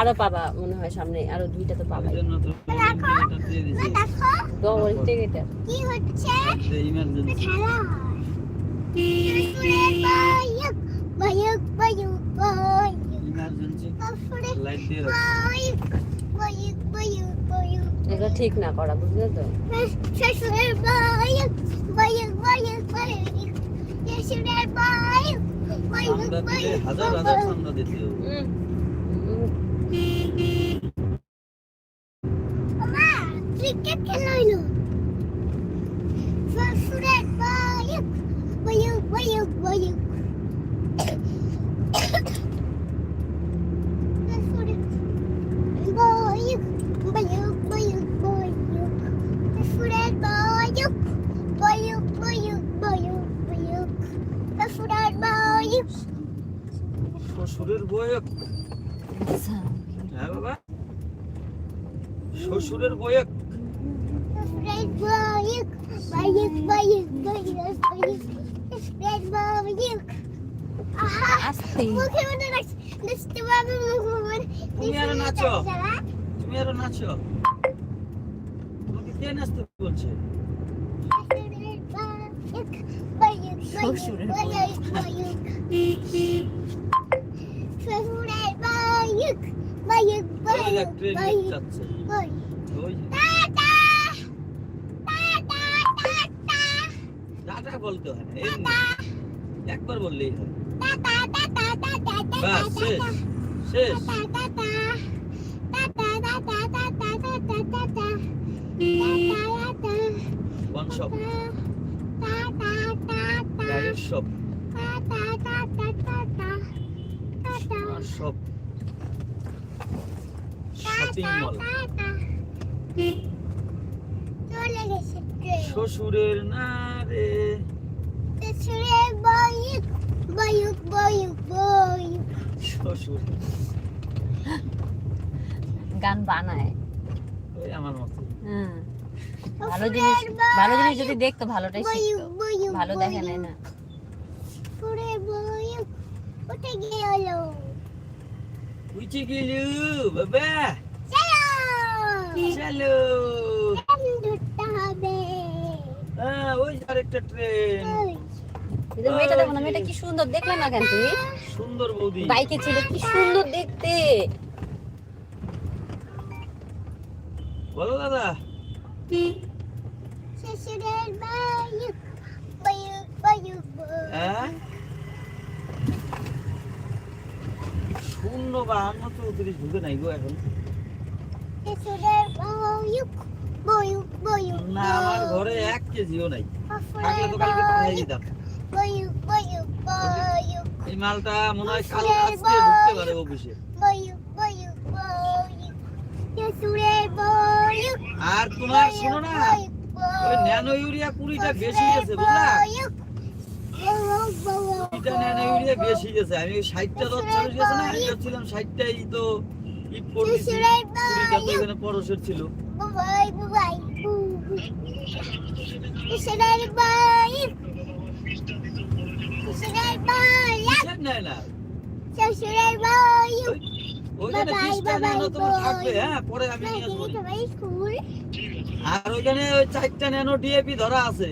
আরও পাবা মনে হয় সামনে আরও দুইটা তো এটা এটা? কি হচ্ছে? এগুলো ঠিক না করা বুঝলে তো? শ্বশুরের দিলে বায়ুক হাজার হাজার ঠান্ডা দিতে হবে। ক্রিকেট খেলা হইল শ্বশুরের বায়ুক বায়ুক বায়ুক বায়ুক শ্বশুরের বায়ুক বায়ুক বায়ুক বায়ুক শ্বশুরের বায়ুক বায়ুক বায়ুক বায়ুক বায়ুক শ্বশুরের বায়ুক শ্বশুরের বয়ক হ্যাঁ বাবা শ্বশুরের বয়ক শ্বশুরের বায়ুক বায়ুক বায়ুক বায়ুক বায়ুক শ্বশুরের বায়ুক আহা আস্তে মুখে মনে রাখছি নাচতে পারবে মুখে মনে তুমি আরও নাচো। তুমি আরও নাচো তোমাকে কে নাচতে বলছে শ্বশুরের বায়ুক বায়ুক শ্বশুরের বায়ুক বায়ুক টাটা বলতে হয় না। একবার বললেই হয়। বাস শেষ। শেষ। শ্বশুরের না রে শ্বশুরের বয়ুক বয়ুক বয়ুক বয়ুক শ্বশুর গান বানায় ওই আমার মতো হ্যাঁ ভালো জিনিস ভালো জিনিস যদি দেখতো ভালোটাই ভালো দেখে নেয় না উঠে গেল উঠে গেলু বাবা চলো চলো হবে হ্যাঁ ওই আরেকটা ট্রেন ওই, মেয়েটা দেখো না মেয়েটা কি সুন্দর দেখলে না কেন তুমি? সুন্দর বৌদি। বাইকে ছিল কি সুন্দর দেখতে। বলো দাদা। শ্বশুরের হ্যাঁ? শূন্য বাহান্ন নাই গো এখন। বয়ুক বয়ুক না আমার ঘরে এক কেজিও নাই। থাকলে তো কালকে পাঠিয়ে দিতাম। বয়ুক বয়ুক বয়ুক এই মালটা মনে হয় কাল আজকে ঢুকতে পারে অফিসে। বয়ুক বয়ুক বয়ুক আর তোমার শোনো না ওই ন্যানো ইউরিয়া কুড়িটা বেশি গেছে বুঝলা? এটা ন্যানো ইউরিয়া বেশি গেছে আমি ওই ষাটটা দশ চালিশ গেছে না আমি ভাবছিলাম তো ঈদ পড়েছি কুড়িটা তো এখানে পরশের ছিল। আর ওইখানে ওই চারটা ন্যানো ডিএপি ধরা আছে।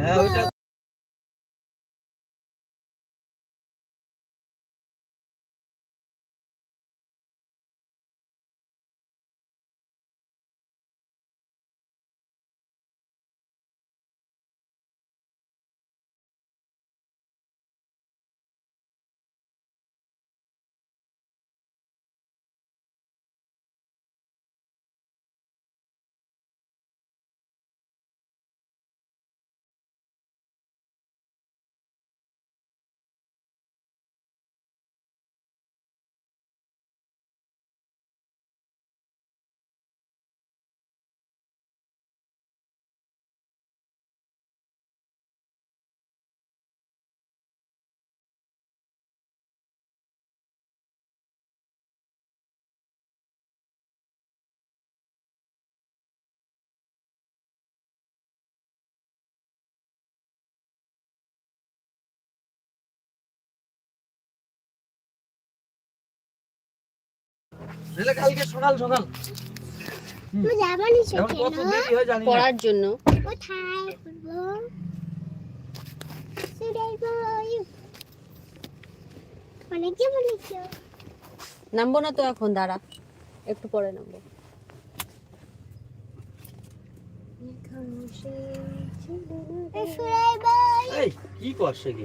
হ্যাঁ ওইটা তাহলে কালকে সকাল সকাল। তুই এখন কত দেরি হয় জানি না। পড়ার জন্য। কোথায় অনেকে বলেছ। নামবো না তো এখন দাঁড়া। একটু পরে নামবো। কি করছে কি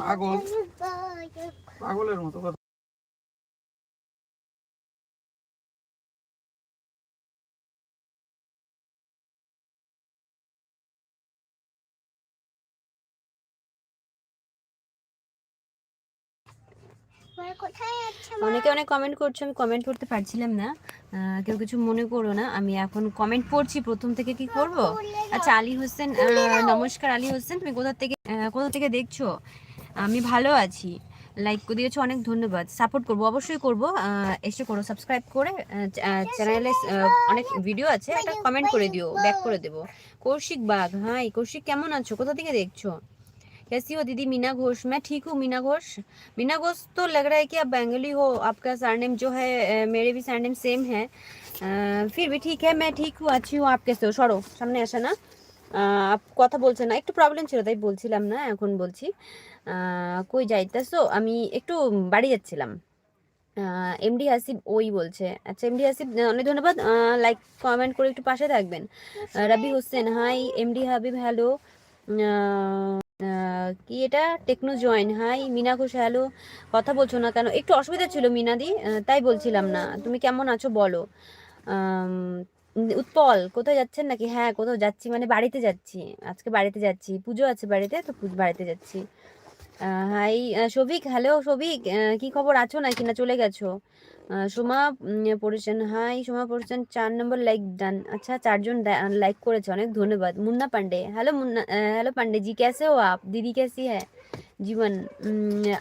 পাগল। পাগলের মতো কথা অনেকে অনেক কমেন্ট করছ আমি কমেন্ট করতে পারছিলাম না। কেউ কিছু মনে করো না আমি এখন কমেন্ট পড়ছি। প্রথম থেকে কি করব? আচ্ছা আলী হোসেন নমস্কার আলী হোসেন। তুমি কোথা থেকে কোথা থেকে দেখছ? আমি ভালো আছি। লাইক দিয়েছ অনেক ধন্যবাদ। সাপোর্ট করব অবশ্যই করব। এসে করো সাবস্ক্রাইব করে। চ্যানেলে অনেক ভিডিও আছে। একটা কমেন্ট করে দিও ব্যাক করে দেবো। কৌশিক বাঘ হাই কৌশিক কেমন আছো? কোথা থেকে দেখছ? कैसी हो दीदी मीना घोष मैं ठीक हूँ मीना घोष मीना घोष तो लग रहा है कि आप बंगाली हो आपका सरनेम जो है अ, मेरे भी सरनेम सेम है अ, फिर भी ठीक है मैं ठीक हूँ अच्छी हूँ आप कैसे हो সরো সামনে আসে না আহ, আপ কথা বলছে না একটু প্রবলেম ছিল তাই বলছিলাম না এখন বলছি আহ, কই যাইতেছো আমি একটু বাড়ি যাচ্ছিলাম এমডি হাসিব ওই বলছে আচ্ছা এমডি হাসিব আহ, অনেক ধন্যবাদ লাইক কমেন্ট করে একটু পাশে থাকবেন আহ, Rabi Hossain hi MD Habib hello কি এটা? Techno join. Hi, Mina Ghosh, hello. কথা বলছো না কেন? একটু অসুবিধা ছিল মিনাদি তাই বলছিলাম না। তুমি কেমন আছো বলো। উৎপল, কোথায় যাচ্ছেন নাকি? হ্যাঁ কোথাও যাচ্ছি মানে বাড়িতে যাচ্ছি। আজকে বাড়িতে যাচ্ছি। পুজো আছে বাড়িতে, তো বাড়িতে যাচ্ছি। হাই শোভিক হ্যালো শোভিক কি খবর? আছো নাকি না চলে গেছো? সোমা পড়েছেন হাই, সোমা পড়েছেন চার নম্বর লাইক ডান। আচ্ছা চারজন লাইক করেছে, অনেক ধন্যবাদ। মুন্না পান্ডে, হ্যালো মুন্না হ্যালো পান্ডে, জি ক্যাসে হো আপ? দিদি ক্যাসি হ্যাঁ জীবন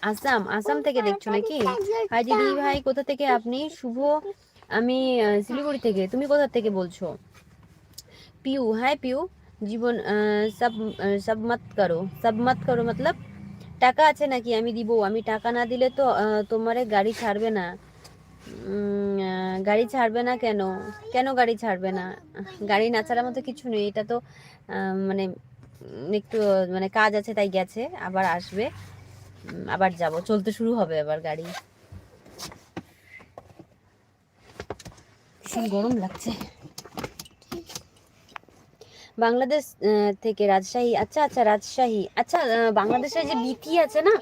আসাম আসাম থেকে দেখছ নাকি? হাই দিদি, ভাই, কোথা থেকে আপনি? শুভ, আমি শিলিগুড়ি থেকে। তুমি কোথা থেকে বলছো? পিউ, হাই পিউ। জীবন সব সব মত করো। সব মত করো, মতলব? টাকা আছে নাকি? আমি দিব। আমি টাকা না দিলে তো তোমারে গাড়ি ছাড়বে না। গাড়ি ছাড়বে না কেন? কেন গাড়ি ছাড়বে না? গাড়ি না ছাড়ার মতো কিছু নেই। এটা তো মানে একটু মানে কাজ আছে, তাই গেছে। আবার আসবে। আবার যাব। চলতে শুরু হবে আবার গাড়ি। ভীষণ গরম লাগছে। বাংলাদেশ থেকে রাজশাহী আচ্ছা আচ্ছা রাজশাহী আচ্ছা আহ, বাংলাদেশের যে বিথি আছে না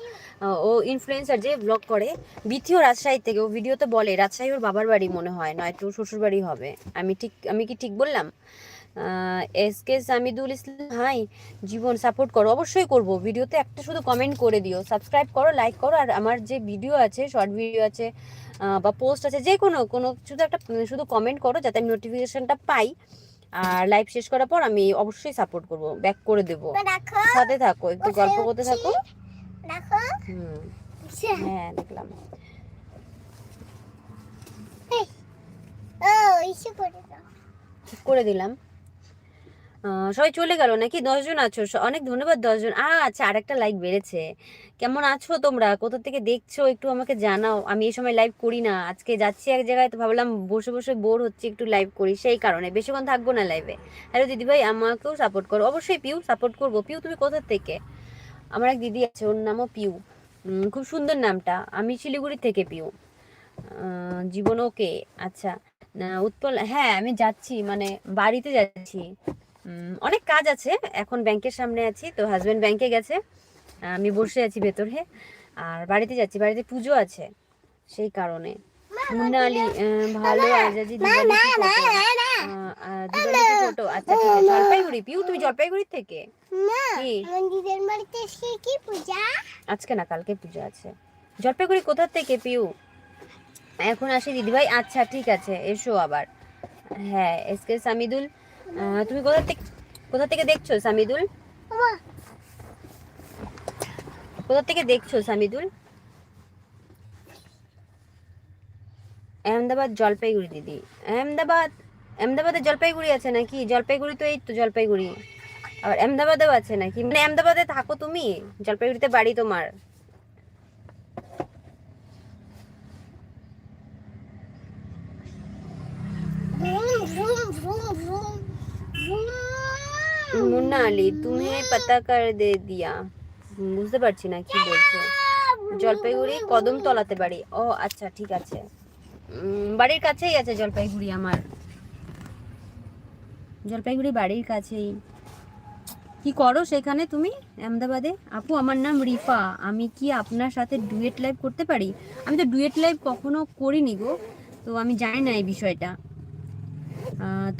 ও ইনফ্লুয়েন্সার যে ব্লগ করে বিথিও রাজশাহী থেকে ও ভিডিওতে বলে রাজশাহী ওর বাবার বাড়ি মনে হয় নয়তো শ্বশুর বাড়ি হবে আমি ঠিক আমি কি ঠিক বললাম? S K Samidul Islam hi Jibon support করো অবশ্যই করব ভিডিওতে একটা শুধু কমেন্ট করে দিও সাবস্ক্রাইব করো লাইক করো আর আমার যে ভিডিও আছে শর্ট ভিডিও আছে বা পোস্ট আছে যে কোনো কোনো শুধু একটা শুধু কমেন্ট করো যাতে আমি নোটিফিকেশানটা পাই। আর লাইভ শেষ করার পর আমি অবশ্যই সাপোর্ট করব। ব্যাক করে দেব। সাথে থাকো একটু গল্প করতে থাকো। রাখো হ্যাঁ। দেখলাম। করে ঠিক করে দিলাম। সবাই চলে গেল নাকি? দশজন আছো? অনেক ধন্যবাদ দশজন। আচ্ছা আরেকটা লাইক বেড়েছে। কেমন আছো তোমরা? কোথা থেকে দেখছ? একটু আমাকে জানাও। আমি এই সময় লাইভ করি না। আজকে যাচ্ছি এক জায়গায়, তো ভাবলাম বসে বসে বোর হচ্ছে, একটু লাইভ করি। সেই কারণে। বেশিক্ষণ থাকব না লাইভে হ্যালো দিদিভাই, আমাকেও সাপোর্ট করো। অবশ্যই পিউ সাপোর্ট করব। পিউ, তুমি কোথা থেকে? আমার এক দিদি আছে, ওর নামও পিউ। খুব সুন্দর নামটা। আমি শিলিগুড়ি থেকে পিউ। জীবন ওকে আচ্ছা। উৎপল হ্যাঁ আমি যাচ্ছি মানে বাড়িতে যাচ্ছি। অনেক কাজ আছে। এখন ব্যাংকের সামনে আছি তো হাজব্যান্ড ব্যাংকে গেছে। আমি বসে আছি ভেতরে। আর বাড়িতে যাচ্ছি বাড়িতে পুজো আছে সেই কারণে। মুন্না আলী আহ, ভালো আজাজি ফটো আচ্ছা ঠিক আছে। জলপাইগুড়ি পিউ তুমি জলপাইগুড়ি থেকে? মন্দিরের বাড়িতে কি পূজা? আজকে না কালকে পুজো আছে। জলপাইগুড়ি কোথা থেকে পিউ? এখন আসি দিদিভাই। আচ্ছা ঠিক আছে এসো আবার। হ্যাঁ এস কে সামিদুল তুমি কোথা থেকে কোথা থেকে দেখছ সামিদুল? কোথা থেকে দেখছ সামিদুল? আহমেদাবাদ জলপাইগুড়ি দিদি। আহমেদাবাদ আহমেদাবাদে জলপাইগুড়ি আছে নাকি? জলপাইগুড়ি তো এই তো জলপাইগুড়ি। আর আহমেদাবাদেও আছে নাকি? মানে আহমেদাবাদে থাকো তুমি। জলপাইগুড়িতে বাড়ি তোমার। মুন্না তুমি পাতা কর দে দিয়া। বুঝতে পারছি না কি বলছো। জলপাইগুড়ি কদম তলাতে বাড়ি। ও আচ্ছা ঠিক আছে। বাড়ির কাছেই আছে জলপাইগুড়ি আমার। জলপাইগুড়ি বাড়ির কাছেই। কি করো সেখানে তুমি? আহমেদাবাদে? আপু, আমার নাম রিফা। আমি কি আপনার সাথে ডুয়েট লাইভ করতে পারি? আমি তো ডুয়েট লাইভ কখনো করিনি গো। তো আমি জানি না এই বিষয়টা।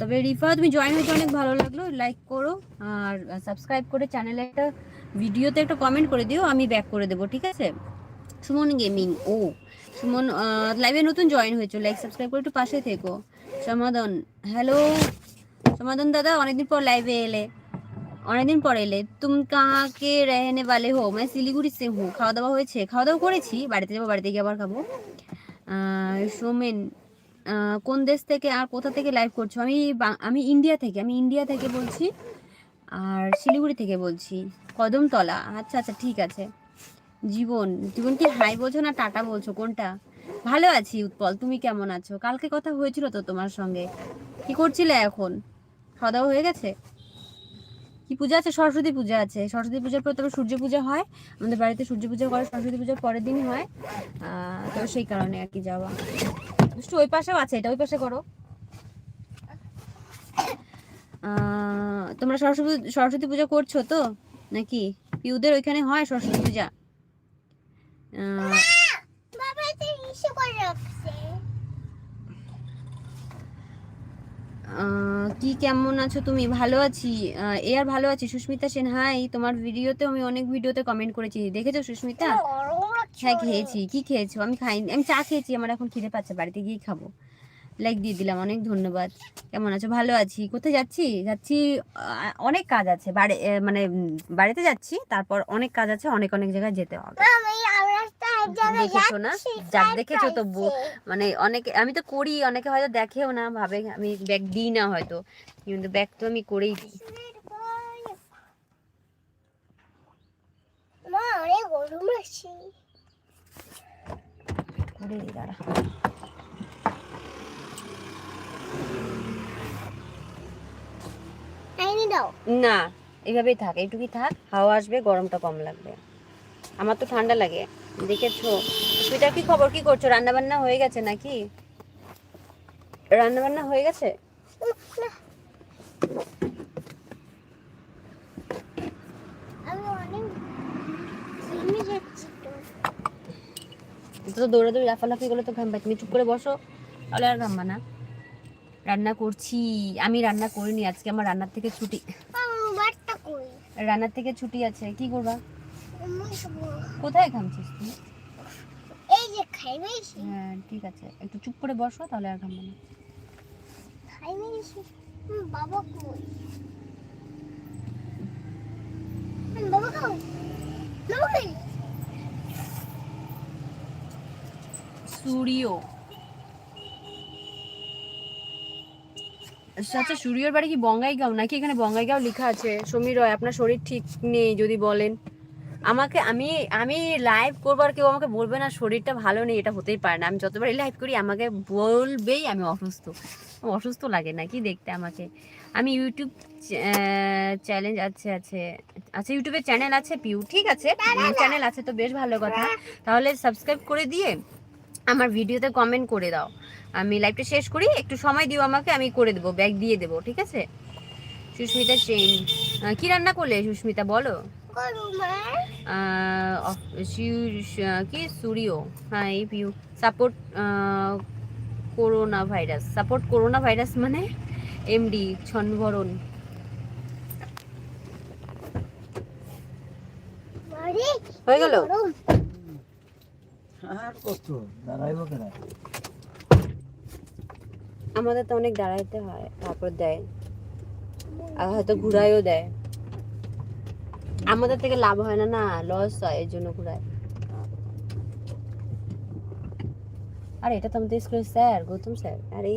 তবে রিফা, তুমি জয়েন হয়েছে, অনেক ভালো লাগল। লাইক করো আর সাবস্ক্রাইব করে চ্যানেলে একটা ভিডিওতে একটা কমেন্ট করে দিও, আমি ব্যাক করে দেবো, ঠিক আছে? সুমন গেমিং ও। সুমন লাইভে নতুন জয়েন হয়েছো লাইক সাবস্ক্রাইব করে একটু পাশে থেকো। সমাদন হ্যালো সমাদন দাদা, অনেকদিন পর লাইভে এলে। অনেকদিন পর এলে। তুমি কাকে রেহেনে বালে হো মানে শিলিগুড়ি সে হো। খাওয়া দাওয়া হয়েছে? খাওয়া দাওয়া করেছি, বাড়িতে যাব, বাড়িতে গিয়ে আবার খাব। সোমেন কোন দেশ থেকে আর কোথা থেকে লাইভ করছ? আমি আমি ইন্ডিয়া থেকে, আমি ইন্ডিয়া থেকে বলছি আর শিলিগুড়ি থেকে বলছি। কদমতলা। আচ্ছা আচ্ছা ঠিক আছে। জীবন জীবন কি হাই বলছো না টাটা বলছো? কোনটা? ভালো আছি উৎপল, তুমি কেমন আছো? কালকে কথা হয়েছিল তো তোমার সঙ্গে। কি করছিলে এখন? খাওয়া হয়ে গেছে? কি পূজা আছে? সরস্বতী পূজা আছে। সরস্বতী পূজার পর তবে সূর্য পূজা হয়। আমাদের বাড়িতে সূর্য পূজা করে, সরস্বতী পূজার পরের দিনই হয়। তো সেই কারণে আর কি যাওয়া। দুষ্টু ওই পাশেও আছে এটা ওই পাশে করো। তোমরা সরস্বতী সরস্বতী পূজা করছ তো? নাকি? পিউদের ওইখানে হয় সরস্বতী পূজা? কি কেমন আছো তুমি? ভালো আছি? এ আর ভালো আছি। সুস্মিতা সেন হাই। তোমার ভিডিওতে আমি অনেক ভিডিওতে কমেন্ট করেছি। দেখেছ সুস্মিতা? লাগছে হ্যাঁ খেয়েছি। কি খেয়েছো? আমি খাইনি। আমি চা খেয়েছি আমার এখন খিদে পাচ্ছে বাড়িতে গিয়ে খাব। লাইক দিয়ে দিলাম অনেক ধন্যবাদ। কেমন আছো? ভালো আছি। কোথায় যাচ্ছি? যাচ্ছি অনেক কাজ আছে। বাড়ি মানে বাড়িতে যাচ্ছি তারপর অনেক কাজ আছে অনেক অনেক জায়গায় যেতে হবে। দেখেছ না? যাক দেখেছ তো মানে অনেকে আমি তো করি অনেকে হয়তো দেখেও না ভাবে আমি ব্যাগ দিই না হয়তো। কিন্তু ব্যাগ তো আমি করেই দিই। মা অনেক গরম লাগছে। ভরে দিই দাঁড়া। না এইভাবেই থাক এইটুকুই থাক হাওয়া আসবে গরমটা কম লাগবে। আমার তো ঠান্ডা লাগে দেখেছ? সুইটার কি খবর? কি করছ? রান্না বান্না হয়ে গেছে নাকি? রান্না বান্না হয়ে গেছে? আমি অনেক তো দৌড়াদৌড়ি, লাফালাফি করলে তো ঘামবা তুমি চুপ করে বসো, তাহলে আর ঘামবা না। রান্না করছি। আমি রান্না করিনি, আজকে আমার রান্নার থেকে ছুটি। রান্নার থেকে ছুটি আছে, কি করবা? কোথায় ঘামছিস তুই? এই যে হ্যাঁ ঠিক আছে। একটু চুপ করে বসো, তাহলে আর ঘামবা না। বাবা বাবা বাবা সূর্য আচ্ছা সূর্যর বাড়ি কি বঙ্গাইগাঁও? নাকি এখানে বঙ্গাইগাঁও লেখা আছে? সমীর রয় আপনার শরীর ঠিক নেই যদি বলেন। আমাকে আমি আমি লাইভ করবার কেউ আমাকে বলবে না শরীরটা ভালো নেই এটা হতেই পারে না। আমি যতবারই লাইভ করি আমাকে বলবেই আমি অসুস্থ। অসুস্থ লাগে নাকি দেখতে আমাকে? আমি ইউটিউব চ্যালেঞ্জ আছে আছে আচ্ছা ইউটিউবে চ্যানেল আছে পিউ ঠিক আছে? চ্যানেল আছে তো বেশ ভালো কথা। তাহলে সাবস্ক্রাইব করে দিয়ে আমার ভিডিওতে কমেন্ট করে দাও। আমি লাইভটা শেষ করি একটু সময় দিও আমাকে আমি করে দেবো ব্যাগ দিয়ে দেবো ঠিক আছে? সুস্মিতা চেইন কি রান্না করলে সুস্মিতা বলো? কি? সুরিও। হ্যাঁ এই Piu. Support corona virus support corona virus মানে এমডি ছনভরণ হয়ে গেল? আর কত দাঁড়াইবো কেন? আমাদের তো অনেক দাঁড়াইতে হয় তারপর দেয়। আর হয়তো ঘুরাইও দেয়। আমাদের থেকে লাভ হয় না না লস হয় এর জন্য ঘুরায়। আরে এটা তো আমাদের স্কুলের স্যার গৌতম স্যার আরে।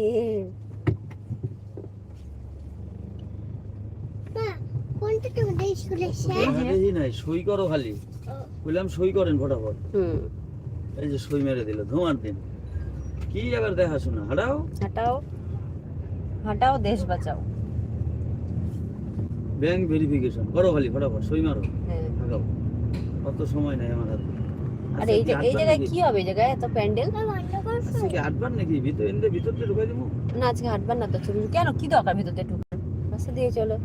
সই করো খালি। বললাম সই করেন ফটাফট। হুম। এই যে সই মেরে দিল ধোঁয়ার দিন। কি আবার দেখাশোনা? হারাও হাঁটাও। হাঁটাও দেশ বাঁচাও। ব্যাংক ভেরিফিকেশন করো খালি ফটাফট সই মারো। হ্যাঁ। লাগাও অত সময় নাই আমার হাতে। আরে এই এই জায়গায় কি হবে? এই জায়গায় এত প্যান্ডেল আজকে কি আটবার নাকি? ভিতর এনে ভিতরতে ঢুকাই দেবো? না আজকে হাঁটবার না তো ছবি। কেন? কি দরকার ভিতরতে রাস্তা দিয়ে চলো।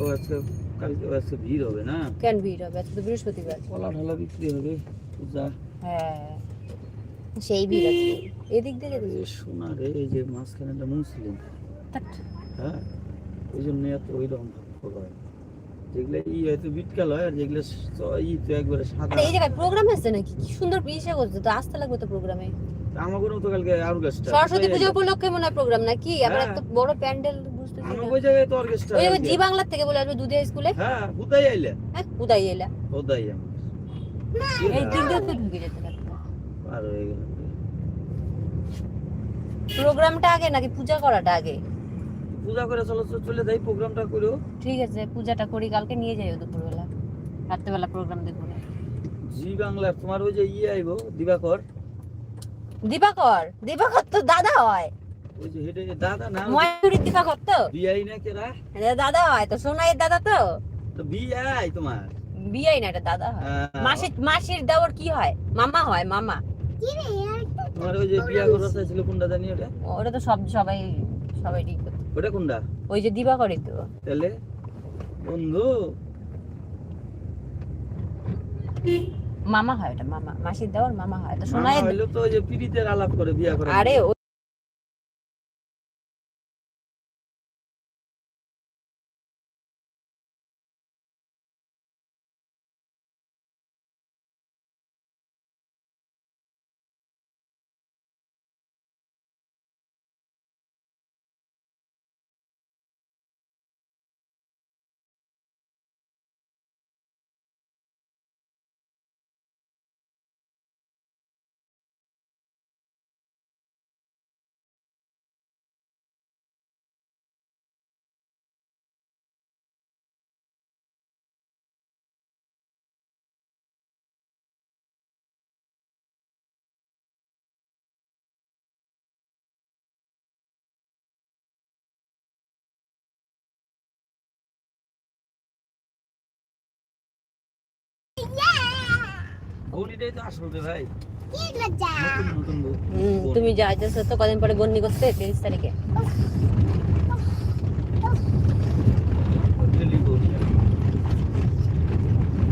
ও আজকে কালকে আজকে ভিড় হবে না? কেন ভিড় হবে? আজকে বৃহস্পতিবার। কলা ঢালা বিক্রি হবে। পূজা হ্যাঁ। সেই ভিড় আছে এদিক দিয়ে যেতে সোনা রে এই যে মাঝখানে একটা মুসলিম। হ্যাঁ ওই জন্য এত ওই রকম ভাগ হয় যেগুলো ই হয়তো বিটকাল হয় আর যেগুলো ই তো একবারে সাদা। এই জায়গায় প্রোগ্রাম আছে নাকি? কি সুন্দর ইসে করছে তো আসতে লাগবে তো প্রোগ্রামে আমাকেও তো কালকে অর্কেস্ট্রা সরস্বতী পুজো উপলক্ষে মনে হয় প্রোগ্রাম নাকি? আবার হ্যাঁ। এত বড় প্যান্ডেল বুঝতে আমার ওই জায়গায় তো অর্কেস্ট্রা ওই জি বাংলার থেকে বলে আসবে দুধিয়া স্কুলে? হ্যাঁ বুতাই আইলে। হ্যাঁ উদয় এলা ওদাই আমার এই দিক দিয়ে তো ঢুকে যেতে লাগবে আর হয়ে গেল। প্রোগ্রামটা আগে নাকি পূজা করাটা আগে? পূজা করে চলো চলে যাই প্রোগ্রামটা করো। ঠিক আছে পূজাটা করি কালকে নিয়ে যাই দুপুরবেলা। রাত্রেবেলা প্রোগ্রাম দেখব। জি বাংলা তোমার ওই যে ইয়ে আইবো দিবাকর। দিবাকর? দিবাকর তো দাদা হয়। ওই যে হেডে দাদা না ময়ূরীর দিবাকর তো? বিয়াই না কেরা? দাদা হয় তো সোনাইয়ের দাদা তো? তো বিয়াই তোমার। বিয়াই না এটা দাদা হয়। হ্যাঁ, মাসির মাসির দেওয়ার কি হয়? মামা হয় মামা। কি রে তোমার ওই যে বিয়া করার ছিল কোনটা জানি ওটা? ওটা তো সব সবাই সবাই ঠিক করতো। ওটা কোনটা? ওই যে দিবাকরই তো। তাহলে? বন্ধু? মামা হয় ওটা মামা। মাসির দেওয়ার মামা হয়। তো সোনাইয়ের হইল তো ওই যে পিড়িতের আলাপ করে বিয়া করে আরে ও- যা তো আসল রে ভাই। তুমি যাইতেছো তো কদিন পরে গন্ডি করতে তিরিশ তারিখে।